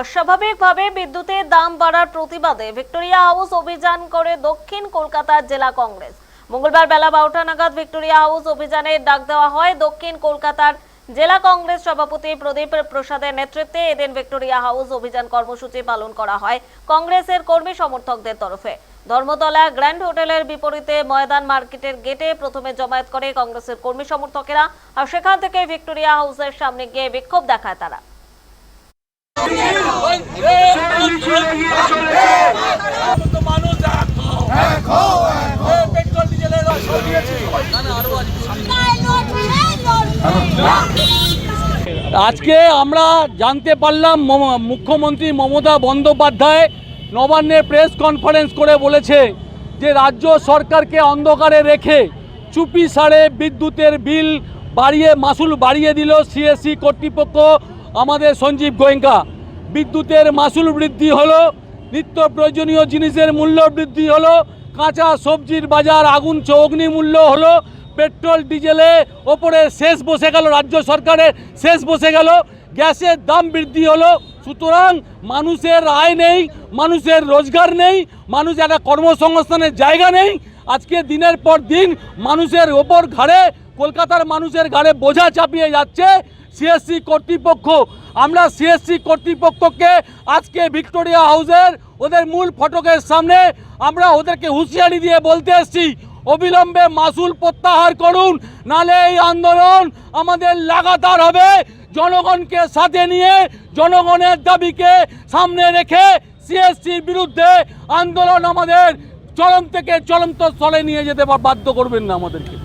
অস্বাভাবিকভাবে বিদ্যুতের দাম বাড়ার প্রতিবাদে ভিক্টোরিয়া হাউস অভিযান করে দক্ষিণ কলকাতার জেলা কংগ্রেস। মঙ্গলবার বেলা বারোটা নাগাদ ভিক্টোরিয়া হাউস ডাক দেওয়া হয় দক্ষিণ কলকাতার জেলা কংগ্রেস সভাপতি প্রদীপ প্রসাদের নেতৃত্বে এদিন ভিক্টোরিয়া হাউস অভিযান কর্মসূচি পালন করা হয় কংগ্রেসের কর্মী সমর্থকদের তরফে। ধর্মতলা গ্র্যান্ড হোটেলের বিপরীতে ময়দান মার্কেটের গেটে প্রথমে জমায়েত করে কংগ্রেসের কর্মী সমর্থকেরা আর সেখান থেকে ভিক্টোরিয়া হাউসের সামনে গিয়ে বিক্ষোভ দেখায় তারা। আজকে আমরা জানতে পারলাম মুখ্যমন্ত্রী মমতা বন্দ্যোপাধ্যায় নবান্নের প্রেস কনফারেন্স করে বলেছে যে রাজ্য সরকারকে অন্ধকারে রেখে চুপি সারে বিদ্যুতের বিল বাড়িয়ে মাসুল বাড়িয়ে দিল সিএসসি কর্তৃপক্ষ আমাদের সঞ্জীব গোয়েঙ্কা। বিদ্যুতের মাসুল বৃদ্ধি হলো, নিত্য প্রয়োজনীয় জিনিসের মূল্য বৃদ্ধি হলো, কাঁচা সবজির বাজার আগুন চ- অগ্নিমূল্য হলো, পেট্রোল, ডিজেলে ওপরে শেষ বসে গেল, রাজ্য সরকারের শেষ বসে গেল, গ্যাসের দাম বৃদ্ধি হলো, সুতরাং মানুষের আয় নেই, মানুষের রোজগার নেই, মানুষ একটা কর্মসংস্থানের জায়গা নেই। আজকে দিনের পর দিন মানুষের ওপর ঘাড়ে, কলকাতার মানুষের ঘাড়ে বোঝা চাপিয়ে যাচ্ছে, সিএসসি কর্তৃপক্ষ আমরা সিএসসি কর্তৃপক্ষকে আজকে ভিক্টোরিয়া হাউসের ওদের মূল ফটকের সামনে আমরা ওদেরকে হুঁশিয়ারি দিয়ে বলতে এসেছি, অবিলম্বে মাসুল প্রত্যাহার করুন, নালে এই আন্দোলন আমাদের লাগাতার হবে। জনগণকে সাথে নিয়ে, জনগণের দাবিকে সামনে রেখে সিএসসির বিরুদ্ধে আন্দোলন আমাদের চরম থেকে চরমত স্থলে নিয়ে যেতে বাধ্য করবেন না আমাদেরকে।